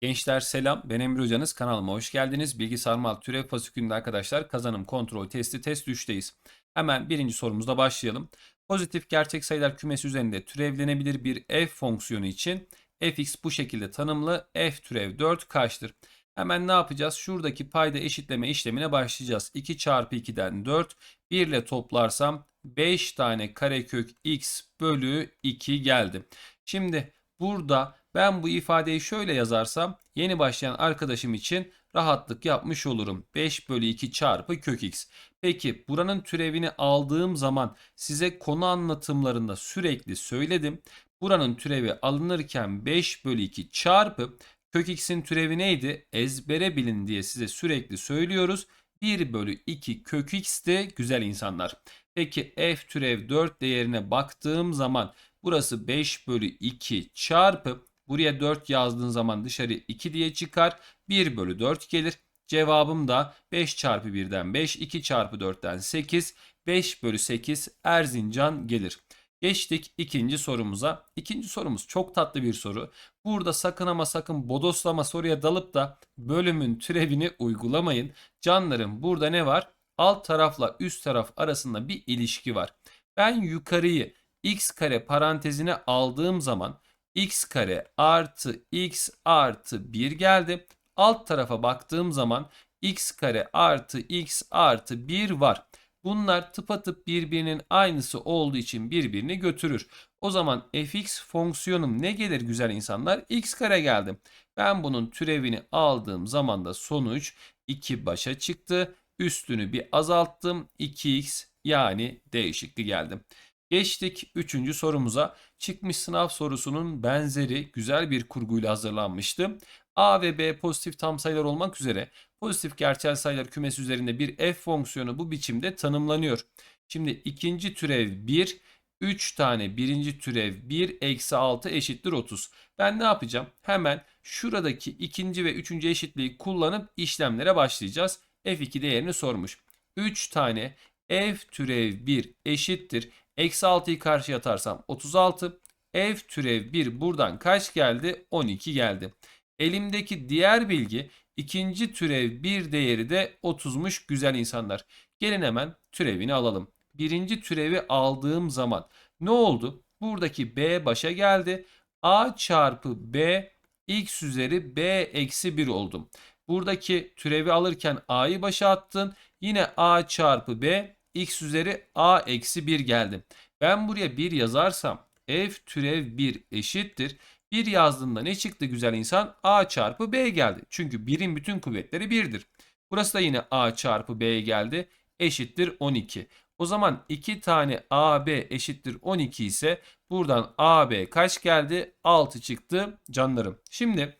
Gençler selam. Ben Emre Hocanız. Kanalıma hoş geldiniz. Bilgi sarmal türev fasikülünde arkadaşlar kazanım kontrol testi test 3'teyiz. Hemen birinci sorumuzda başlayalım. Pozitif gerçek sayılar kümesi üzerinde türevlenebilir bir f fonksiyonu için fx bu şekilde tanımlı f türev 4 kaçtır? Hemen ne yapacağız? Şuradaki payda eşitleme işlemine başlayacağız. 2 çarpı 2'den 4. 1 ile toplarsam 5 tane karekök x bölü 2 geldi. Şimdi burada ben bu ifadeyi şöyle yazarsam yeni başlayan arkadaşım için rahatlık yapmış olurum. 5 bölü 2 çarpı kök x. Peki buranın türevini aldığım zaman size konu anlatımlarında sürekli söyledim. Buranın türevi alınırken 5 bölü 2 çarpı kök x'in türevi neydi? Ezbere bilin diye size sürekli söylüyoruz. 1 bölü 2 kök x'ti güzel insanlar. Peki f türev 4 değerine baktığım zaman burası 5 bölü 2 çarpı Buraya 4 yazdığın zaman dışarı 2 diye çıkar. 1 bölü 4 gelir. Cevabım da 5 çarpı 1'den 5, 2 çarpı 4'ten 8, 5 bölü 8 Erzincan gelir. Geçtik ikinci sorumuza. İkinci sorumuz çok tatlı bir soru. Burada sakın ama sakın bodoslama soruya dalıp da bölümün türevini uygulamayın. Canlarım burada ne var? Alt tarafla üst taraf arasında bir ilişki var. Ben yukarıyı x kare parantezine aldığım zaman x kare artı x artı 1 geldi. Alt tarafa baktığım zaman x kare artı x artı 1 var. Bunlar tıpatıp birbirinin aynısı olduğu için birbirini götürür. O zaman fx fonksiyonum ne gelir güzel insanlar? x kare geldi. Ben bunun türevini aldığım zaman da sonuç 2 başa çıktı. Üstünü bir azalttım. 2x yani D şıkkı geldi. Geçtik 3. sorumuza. Çıkmış sınav sorusunun benzeri güzel bir kurguyla hazırlanmıştı. A ve B pozitif tam sayılar olmak üzere pozitif gerçel sayılar kümesi üzerinde bir f fonksiyonu bu biçimde tanımlanıyor. Şimdi ikinci türev 1, 3 tane birinci türev 1 eksi 6 eşittir 30. Ben ne yapacağım? Hemen şuradaki ikinci ve üçüncü eşitliği kullanıp işlemlere başlayacağız. F2 değerini sormuş. 3 tane f türev 1 eşittir Eksi 6'yı karşıya atarsam 36. F türev 1 buradan kaç geldi? 12 geldi. Elimdeki diğer bilgi ikinci türev 1 değeri de 30'muş güzel insanlar. Gelin hemen türevini alalım. Birinci türevi aldığım zaman ne oldu? Buradaki b başa geldi. a çarpı b x üzeri b eksi 1 oldum. Buradaki türevi alırken a'yı başa attın. Yine a çarpı b x üzeri a eksi 1 geldi. Ben buraya 1 yazarsam f türev 1 eşittir. 1 yazdığımda ne çıktı güzel insan? a çarpı b geldi. Çünkü 1'in bütün kuvvetleri 1'dir. Burası da yine a çarpı b geldi. Eşittir 12. O zaman 2 tane AB eşittir 12 ise buradan AB kaç geldi? 6 çıktı canlarım. Şimdi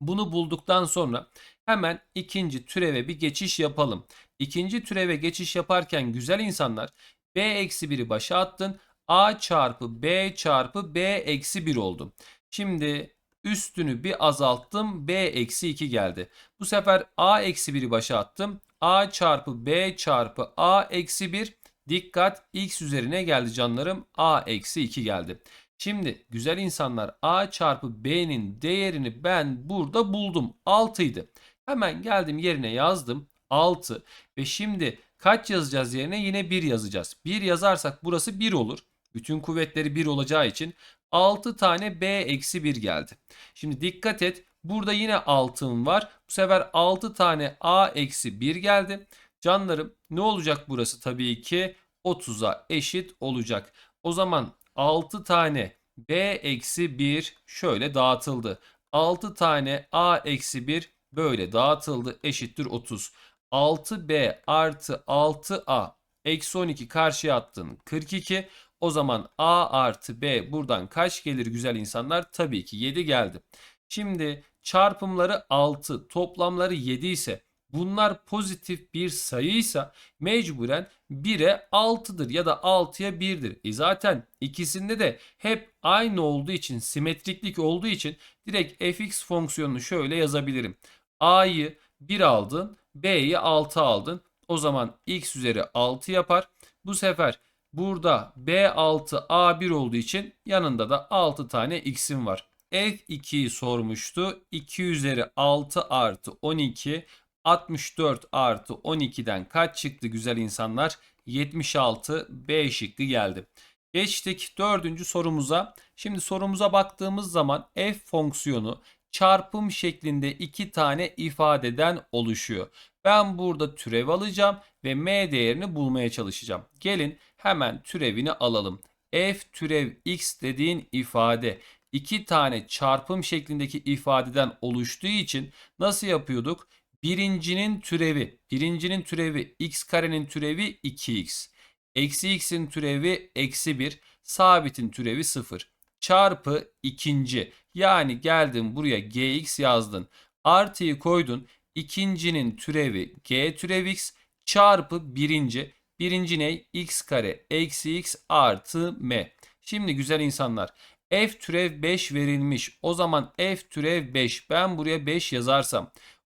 bunu bulduktan sonra hemen ikinci türeve bir geçiş yapalım. İkinci türeve geçiş yaparken güzel insanlar b eksi 1'i başa attın. a çarpı b çarpı b eksi 1 oldu. Şimdi üstünü bir azalttım. b eksi 2 geldi. Bu sefer a eksi 1'i başa attım. a çarpı b çarpı a eksi 1 dikkat x üzerine geldi canlarım. a eksi 2 geldi. Şimdi güzel insanlar a çarpı b'nin değerini ben burada buldum. 6 idi. Hemen geldim yerine yazdım. 6 ve şimdi kaç yazacağız yerine yine 1 yazacağız. 1 yazarsak burası 1 olur. Bütün kuvvetleri 1 olacağı için 6 tane b eksi 1 geldi. Şimdi dikkat et burada yine 6'ım var. Bu sefer 6 tane a eksi 1 geldi. Canlarım ne olacak burası tabii ki 30'a eşit olacak. O zaman 6 tane b eksi 1 şöyle dağıtıldı. 6 tane a eksi 1 böyle dağıtıldı eşittir 30. 6b artı 6a eksi 12 karşıya attın 42. O zaman a artı b buradan kaç gelir güzel insanlar? Tabii ki 7 geldi. Şimdi çarpımları 6 toplamları 7 ise bunlar pozitif bir sayıysa mecburen 1'e 6'dır ya da 6'ya 1'dir. E zaten ikisinde de hep aynı olduğu için simetriklik olduğu için direkt fx fonksiyonunu şöyle yazabilirim. A'yı 1 aldın B'yi 6 aldın. O zaman x üzeri 6 yapar. Bu sefer burada B6 A1 olduğu için yanında da 6 tane x'im var. F2'yi sormuştu. 2 üzeri 6 artı 12 64 artı 12'den kaç çıktı güzel insanlar? 76 B şıkkı geldi. Geçtik dördüncü sorumuza. Şimdi sorumuza baktığımız zaman f fonksiyonu çarpım şeklinde iki tane ifadeden oluşuyor. Ben burada türev alacağım ve m değerini bulmaya çalışacağım. Gelin hemen türevini alalım. f türev x dediğin ifade iki tane çarpım şeklindeki ifadeden oluştuğu için nasıl yapıyorduk? Birincinin türevi, birincinin türevi x karenin türevi 2x. Eksi x'in türevi eksi 1. Sabitin türevi 0. Çarpı ikinci. Yani geldin buraya gx yazdın. Artıyı koydun. İkincinin türevi g türev x çarpı birinci. Birinci ne? x kare eksi x artı m. Şimdi güzel insanlar f türev 5 verilmiş. O zaman f türev 5 ben buraya 5 yazarsam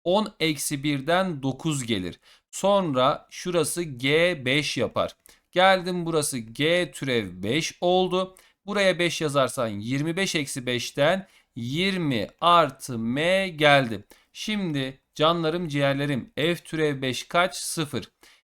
10 eksi 1'den 9 gelir. Sonra şurası g5 yapar. Geldim burası g türev 5 oldu. Buraya 5 yazarsan 25 eksi 5'ten 20 artı m geldi. Şimdi canlarım ciğerlerim f türev 5 kaç? 0.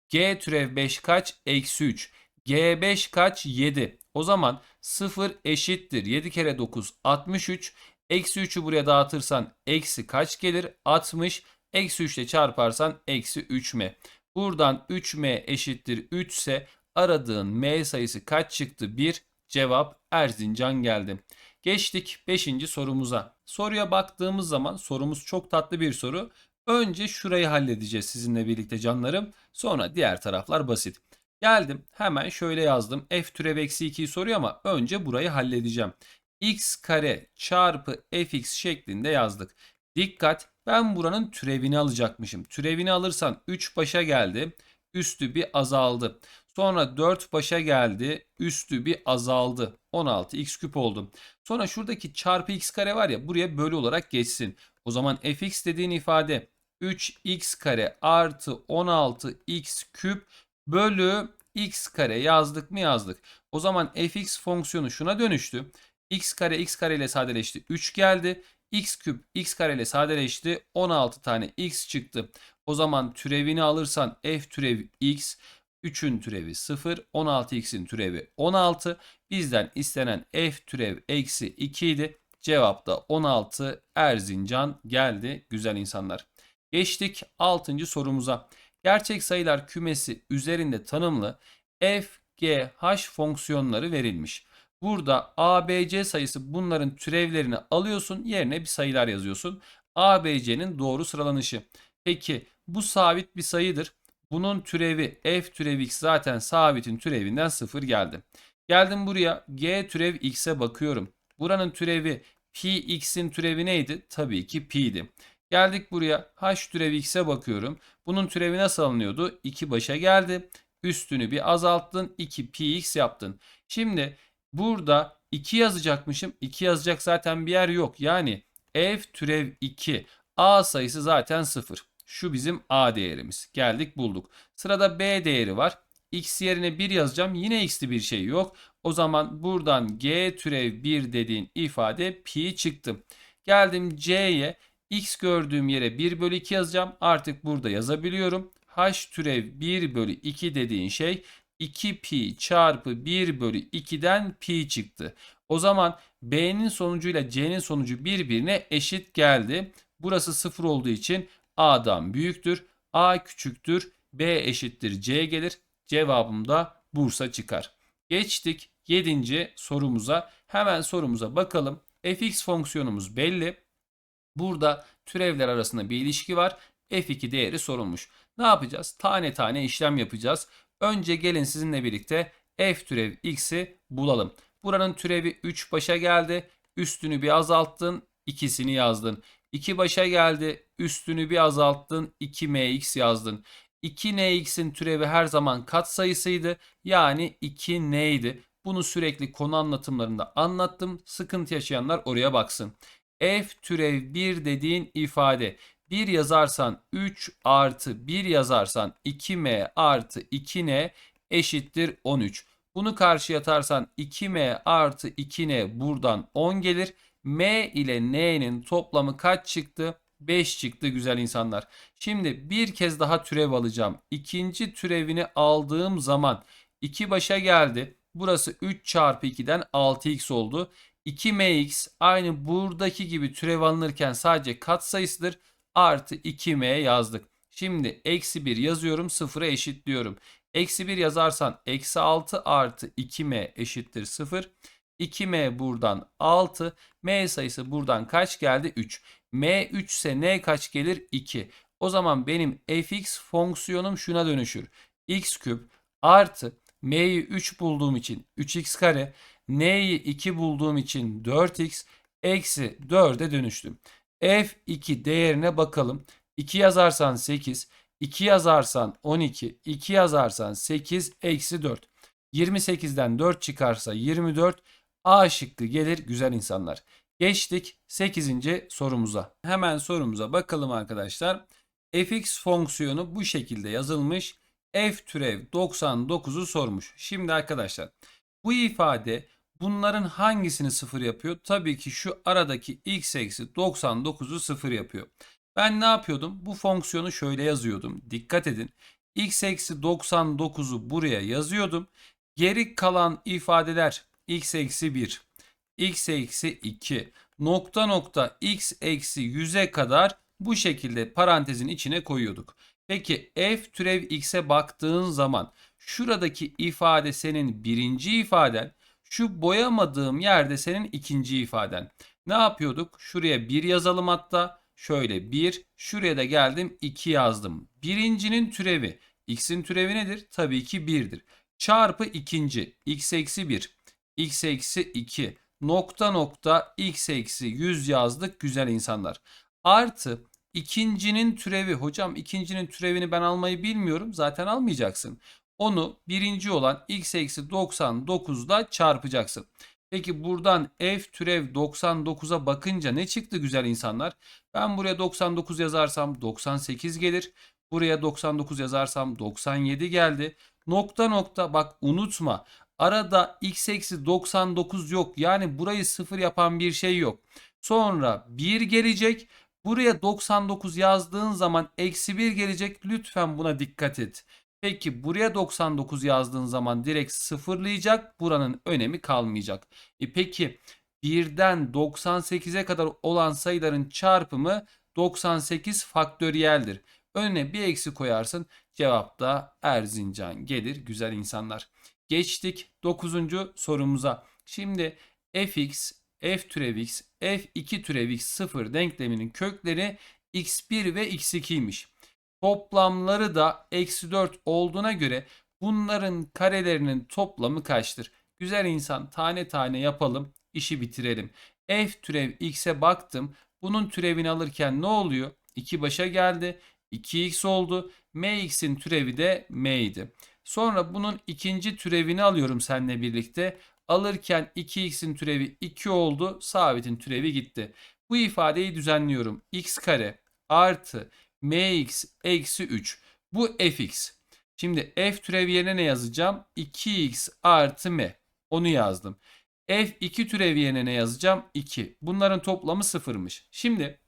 g türev 5 kaç? Eksi 3. g5 kaç? 7. O zaman 0 eşittir. 7 kere 9 63. Eksi 3'ü buraya dağıtırsan eksi kaç gelir? 60. Eksi 3 ile çarparsan eksi 3m. Buradan 3m eşittir 3 ise aradığın m sayısı kaç çıktı? 1. Cevap Erzincan geldi. Geçtik 5. sorumuza. Soruya baktığımız zaman sorumuz çok tatlı bir soru. Önce şurayı halledeceğiz sizinle birlikte canlarım. Sonra diğer taraflar basit. Geldim hemen şöyle yazdım. F türev eksi 2'yi soruyor ama önce burayı halledeceğim. x kare çarpı fx şeklinde yazdık. Dikkat ben buranın türevini alacakmışım. Türevini alırsan 3 başa geldi. Üstü bir azaldı. Sonra 4 başa geldi. Üstü bir azaldı. 16 x küp oldu. Sonra şuradaki çarpı x kare var ya buraya bölü olarak geçsin. O zaman fx dediğin ifade 3x kare artı 16 x küp bölü x kare yazdık mı yazdık. O zaman fx fonksiyonu şuna dönüştü. x kare x kare ile sadeleşti. 3 geldi. x küp x kare ile sadeleşti. 16 tane x çıktı. O zaman türevini alırsan f türev x 3'ün türevi 0, 16x'in türevi 16. Bizden istenen f türev eksi 2 idi. Cevap da 16 Erzincan geldi güzel insanlar. Geçtik 6. sorumuza. Gerçek sayılar kümesi üzerinde tanımlı f, g, h fonksiyonları verilmiş. Burada a, b, c sayısı bunların türevlerini alıyorsun yerine bir sayılar yazıyorsun. a, b, c'nin doğru sıralanışı. Peki bu sabit bir sayıdır. Bunun türevi f türev x zaten sabitin türevinden 0 geldi. Geldim buraya g türev x'e bakıyorum. Buranın türevi pi x'in türevi neydi? Tabii ki pi'ydi. Geldik buraya h türev x'e bakıyorum. Bunun türevi nasıl alınıyordu? 2 başa geldi. Üstünü bir azalttın. 2 pi x yaptın. Şimdi burada 2 yazacakmışım. 2 yazacak zaten bir yer yok. Yani f türev 2 a sayısı zaten 0. Şu bizim A değerimiz. Geldik bulduk. Sırada B değeri var. X yerine 1 yazacağım. Yine x'li bir şey yok. O zaman buradan G türev 1 dediğin ifade pi çıktı. Geldim C'ye. X gördüğüm yere 1 bölü 2 yazacağım. Artık burada yazabiliyorum. H türev 1 bölü 2 dediğin şey 2 pi çarpı 1 bölü 2'den pi çıktı. O zaman B'nin sonucuyla C'nin sonucu birbirine eşit geldi. Burası 0 olduğu için A'dan büyüktür. A küçüktür. B eşittir C gelir. Cevabım da Bursa çıkar. Geçtik 7. sorumuza. Hemen sorumuza bakalım. fx fonksiyonumuz belli. Burada türevler arasında bir ilişki var. f2 değeri sorulmuş. Ne yapacağız? Tane tane işlem yapacağız. Önce gelin sizinle birlikte f türev x'i bulalım. Buranın türevi 3 başa geldi. Üstünü bir azalttın. ikisini yazdın. 2 başa geldi. Üstünü bir azalttın. 2mx yazdın. 2nx'in türevi her zaman kat sayısıydı. Yani 2n'ydi. Bunu sürekli konu anlatımlarında anlattım. Sıkıntı yaşayanlar oraya baksın. F türev 1 dediğin ifade 1 yazarsan 3 artı 1 yazarsan 2m artı 2n eşittir 13. Bunu karşıya atarsan 2m artı 2n buradan 10 gelir. M ile N'nin toplamı kaç çıktı? 5 çıktı güzel insanlar. Şimdi bir kez daha türev alacağım. İkinci türevini aldığım zaman 2 başa geldi. Burası 3 çarpı 2'den 6x oldu. 2mx aynı buradaki gibi türev alınırken sadece katsayısıdır. Artı 2m yazdık. Şimdi eksi 1 yazıyorum sıfıra eşitliyorum. Eksi 1 yazarsan eksi 6 artı 2m eşittir 0. 2m buradan 6. m sayısı buradan kaç geldi? 3. m 3 ise n kaç gelir? 2. O zaman benim fx fonksiyonum şuna dönüşür. x küp artı m'yi 3 bulduğum için 3x kare n'yi 2 bulduğum için 4x eksi 4'e dönüştüm. f2 değerine bakalım. 2 yazarsan 8, 2 yazarsan 12, 2 yazarsan 8, eksi 4. 28'den 4 çıkarsa 24. A şıkkı gelir güzel insanlar. Geçtik 8. sorumuza. Hemen sorumuza bakalım arkadaşlar. fx fonksiyonu bu şekilde yazılmış. f türev 99'u sormuş. Şimdi arkadaşlar bu ifade bunların hangisini sıfır yapıyor? Tabii ki şu aradaki x eksi 99'u sıfır yapıyor. Ben ne yapıyordum? Bu fonksiyonu şöyle yazıyordum. Dikkat edin. x eksi 99'u buraya yazıyordum. Geri kalan ifadeler x eksi 1, x eksi 2, nokta nokta x eksi 100'e kadar bu şekilde parantezin içine koyuyorduk. Peki f türev x'e baktığın zaman şuradaki ifade senin birinci ifaden, şu boyamadığım yerde senin ikinci ifaden. Ne yapıyorduk? Şuraya 1 yazalım hatta. Şöyle 1, şuraya da geldim 2 yazdım. Birincinin türevi, x'in türevi nedir? Tabii ki 1'dir. Çarpı ikinci, x eksi 1, x eksi 2, nokta nokta x eksi 100 yazdık güzel insanlar. Artı ikincinin türevi, hocam ikincinin türevini ben almayı bilmiyorum. Zaten almayacaksın. Onu birinci olan x eksi 99'da çarpacaksın. Peki buradan f türev 99'a bakınca ne çıktı güzel insanlar? Ben buraya 99 yazarsam 98 gelir. Buraya 99 yazarsam 97 geldi. Nokta nokta bak unutma. Arada x eksi 99 yok. Yani burayı sıfır yapan bir şey yok. Sonra 1 gelecek. Buraya 99 yazdığın zaman eksi 1 gelecek. Lütfen buna dikkat et. Peki buraya 99 yazdığın zaman direkt sıfırlayacak. Buranın önemi kalmayacak. E peki 1'den 98'e kadar olan sayıların çarpımı 98 faktöriyeldir. Önüne bir eksi koyarsın. Cevap da Erzincan gelir güzel insanlar. Geçtik 9. sorumuza. Şimdi fx, f türev x, f2 türev x 0 denkleminin kökleri x1 ve x2'ymiş. Toplamları da eksi 4 olduğuna göre bunların karelerinin toplamı kaçtır? Güzel insan tane tane yapalım işi bitirelim. F türev x'e baktım. Bunun türevini alırken ne oluyor? 2 başa geldi. 2x oldu. mx'in türevi de m idi. Sonra bunun ikinci türevini alıyorum seninle birlikte. Alırken 2x'in türevi 2 oldu. Sabitin türevi gitti. Bu ifadeyi düzenliyorum. x kare artı mx eksi 3. Bu fx. Şimdi f türevi yerine ne yazacağım? 2x artı m. Onu yazdım. f2 türevi yerine ne yazacağım? 2. Bunların toplamı sıfırmış. Şimdi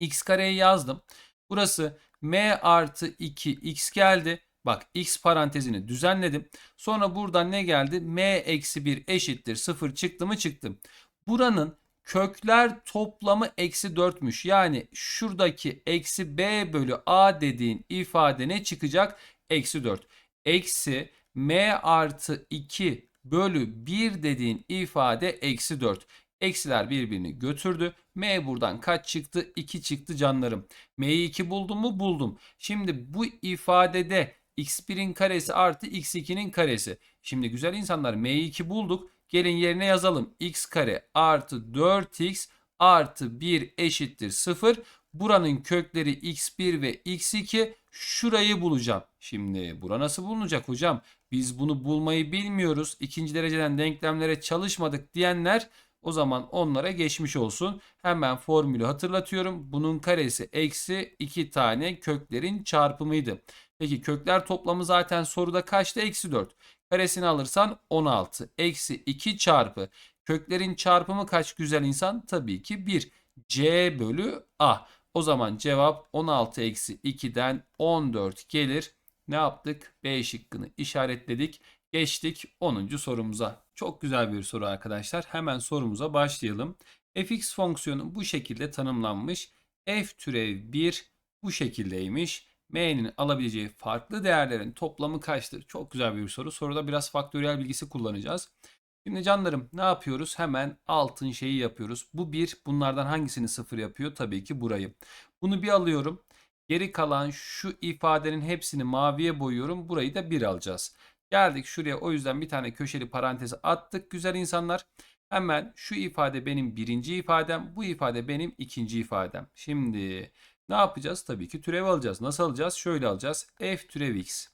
x kareyi yazdım. Burası m artı 2 x geldi. Bak x parantezini düzenledim. Sonra buradan ne geldi? m eksi 1 eşittir 0 çıktı mı çıktım. Buranın kökler toplamı eksi 4'müş. Yani şuradaki eksi b bölü a dediğin ifade ne çıkacak? Eksi 4. Eksi m artı 2 bölü 1 dediğin ifade eksi 4. Eksiler birbirini götürdü. M buradan kaç çıktı? 2 çıktı canlarım. M'yi 2 buldum mu? Buldum. Şimdi bu ifadede x1'in karesi artı x2'nin karesi. Şimdi güzel insanlar m'yi 2 bulduk. Gelin yerine yazalım. x kare artı 4x artı 1 eşittir 0. Buranın kökleri x1 ve x2 şurayı bulacağım. Şimdi bura nasıl bulunacak hocam? Biz bunu bulmayı bilmiyoruz. İkinci dereceden denklemlere çalışmadık diyenler o zaman onlara geçmiş olsun. Hemen formülü hatırlatıyorum. Bunun karesi eksi 2 tane köklerin çarpımıydı. Peki kökler toplamı zaten soruda kaçtı? Eksi 4. Karesini alırsan 16. Eksi 2 çarpı Köklerin çarpımı kaç güzel insan? Tabii ki 1. C bölü A. O zaman cevap 16 eksi 2'den 14 gelir. Ne yaptık? B şıkkını işaretledik. Geçtik 10. sorumuza. Çok güzel bir soru arkadaşlar. Hemen sorumuza başlayalım. fx fonksiyonu bu şekilde tanımlanmış. f türev 1 bu şekildeymiş. m'nin alabileceği farklı değerlerin toplamı kaçtır? Çok güzel bir soru. Soruda biraz faktöriyel bilgisi kullanacağız. Şimdi canlarım ne yapıyoruz? Hemen altın şeyi yapıyoruz. Bu bir. Bunlardan hangisini sıfır yapıyor? Tabii ki burayı. Bunu bir alıyorum. Geri kalan şu ifadenin hepsini maviye boyuyorum. Burayı da bir alacağız. Geldik şuraya o yüzden bir tane köşeli parantezi attık güzel insanlar. Hemen şu ifade benim birinci ifadem. Bu ifade benim ikinci ifadem. Şimdi ne yapacağız? Tabii ki türev alacağız. Nasıl alacağız? Şöyle alacağız. f türev x.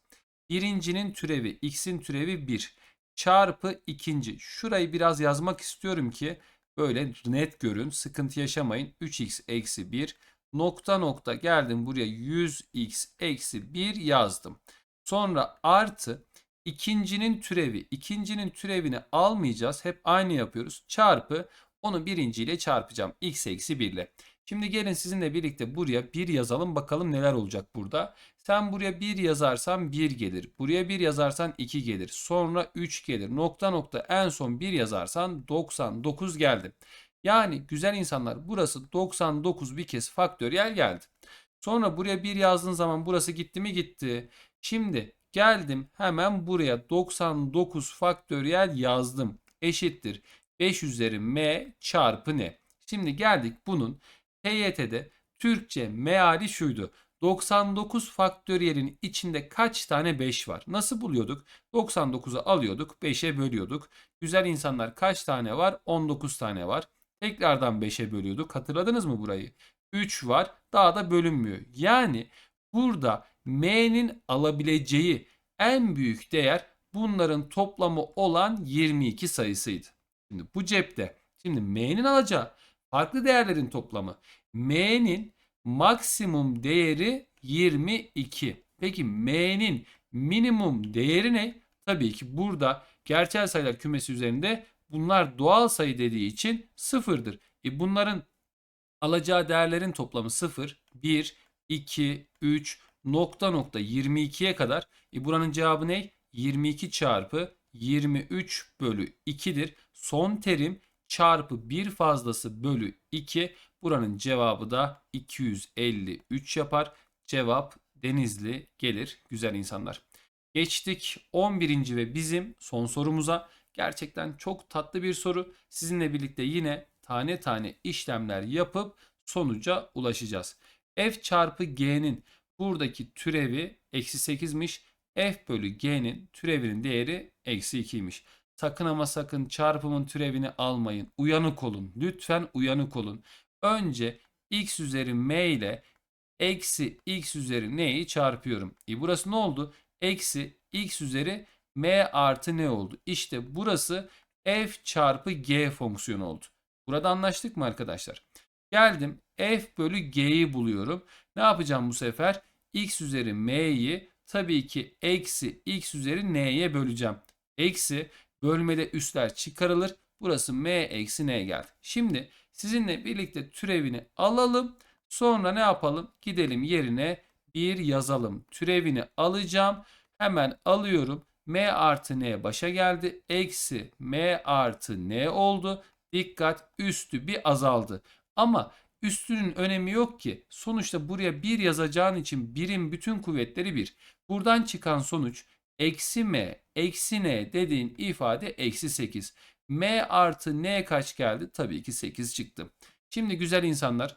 Birincinin türevi x'in türevi 1 çarpı ikinci. Şurayı biraz yazmak istiyorum ki böyle net görün. Sıkıntı yaşamayın. 3x eksi 1 nokta nokta geldim buraya 100x eksi 1 yazdım. Sonra artı ikincinin türevi. ikincinin türevini almayacağız. Hep aynı yapıyoruz. Çarpı onu birinciyle çarpacağım. x eksi 1 ile. Şimdi gelin sizinle birlikte buraya 1 yazalım bakalım neler olacak burada. Sen buraya 1 yazarsan 1 gelir. Buraya 1 yazarsan 2 gelir. Sonra 3 gelir. Nokta nokta en son 1 yazarsan 99 geldi. Yani güzel insanlar burası 99 bir kez faktöriyel geldi. Sonra buraya 1 yazdığın zaman burası gitti mi gitti. Şimdi geldim hemen buraya 99 faktöriyel yazdım. Eşittir 5 üzeri m çarpı ne? Şimdi geldik bunun TYT'de Türkçe meali şuydu. 99 faktöriyelin içinde kaç tane 5 var? Nasıl buluyorduk? 99'u alıyorduk, 5'e bölüyorduk. Güzel insanlar kaç tane var? 19 tane var. Tekrardan 5'e bölüyorduk. Hatırladınız mı burayı? 3 var. Daha da bölünmüyor. Yani burada m'nin alabileceği en büyük değer bunların toplamı olan 22 sayısıydı. Şimdi bu cepte. Şimdi m'nin alacağı farklı değerlerin toplamı. m'nin maksimum değeri 22. Peki m'nin minimum değeri ne? Tabii ki burada gerçel sayılar kümesi üzerinde bunlar doğal sayı dediği için sıfırdır. E bunların alacağı değerlerin toplamı 0, 1, 2, 3, nokta nokta 22'ye kadar. E buranın cevabı ne? 22 çarpı 23 bölü 2'dir. Son terim çarpı bir fazlası bölü 2. Buranın cevabı da 253 yapar. Cevap Denizli gelir güzel insanlar. Geçtik 11. ve bizim son sorumuza. Gerçekten çok tatlı bir soru. Sizinle birlikte yine tane tane işlemler yapıp sonuca ulaşacağız. f çarpı g'nin buradaki türevi eksi 8'miş. f bölü g'nin türevinin değeri eksi 2'ymiş. Sakın ama sakın çarpımın türevini almayın. Uyanık olun. Lütfen uyanık olun. Önce x üzeri m ile eksi x üzeri n'yi çarpıyorum. E burası ne oldu? Eksi x üzeri m artı ne oldu? İşte burası f çarpı g fonksiyonu oldu. Burada anlaştık mı arkadaşlar? Geldim f bölü g'yi buluyorum. Ne yapacağım bu sefer? x üzeri m'yi tabii ki eksi x üzeri n'ye böleceğim. Eksi bölmede üstler çıkarılır. Burası m eksi n geldi. Şimdi sizinle birlikte türevini alalım. Sonra ne yapalım? Gidelim yerine 1 yazalım. Türevini alacağım. Hemen alıyorum. m artı n başa geldi. Eksi m artı n oldu. Dikkat üstü bir azaldı. Ama üstünün önemi yok ki. Sonuçta buraya 1 yazacağın için birim bütün kuvvetleri 1. Buradan çıkan sonuç eksi m eksi n dediğin ifade eksi 8. m artı n kaç geldi? Tabii ki 8 çıktı. Şimdi güzel insanlar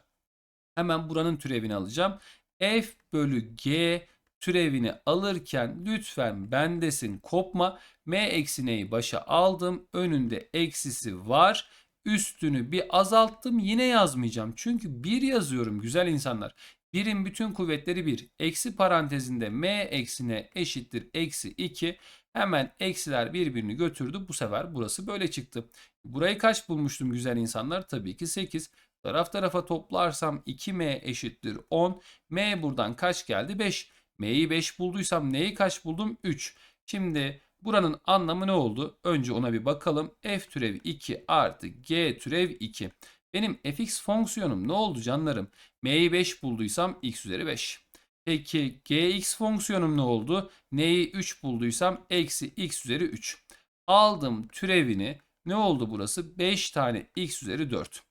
hemen buranın türevini alacağım. f bölü g türevini alırken lütfen bendesin kopma. m eksi n'yi başa aldım. Önünde eksisi var. Üstünü bir azalttım yine yazmayacağım. Çünkü 1 yazıyorum güzel insanlar. Birin bütün kuvvetleri 1. Eksi parantezinde m eksine eşittir eksi 2. Hemen eksiler birbirini götürdü. Bu sefer burası böyle çıktı. Burayı kaç bulmuştum güzel insanlar? Tabii ki 8. Taraf tarafa toplarsam 2m eşittir 10. m buradan kaç geldi? 5. m'yi 5 bulduysam neyi kaç buldum? 3. Şimdi Buranın anlamı ne oldu? Önce ona bir bakalım. f türev 2 artı g türev 2. Benim fx fonksiyonum ne oldu canlarım? m'yi 5 bulduysam x üzeri 5. Peki gx fonksiyonum ne oldu? N'yi 3 bulduysam eksi x üzeri 3. Aldım türevini. Ne oldu burası? 5 tane x üzeri 4.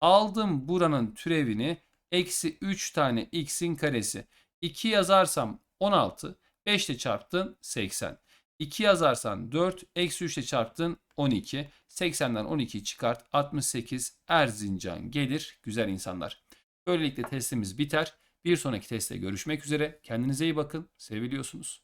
Aldım buranın türevini. Eksi 3 tane x'in karesi. 2 yazarsam 16. 5 ile çarptın 80. 2 yazarsan 4. Eksi 3 ile çarptın 12. 80'den 12 çıkart. 68 Erzincan gelir. Güzel insanlar. Böylelikle testimiz biter. Bir sonraki testte görüşmek üzere. Kendinize iyi bakın. Seviliyorsunuz.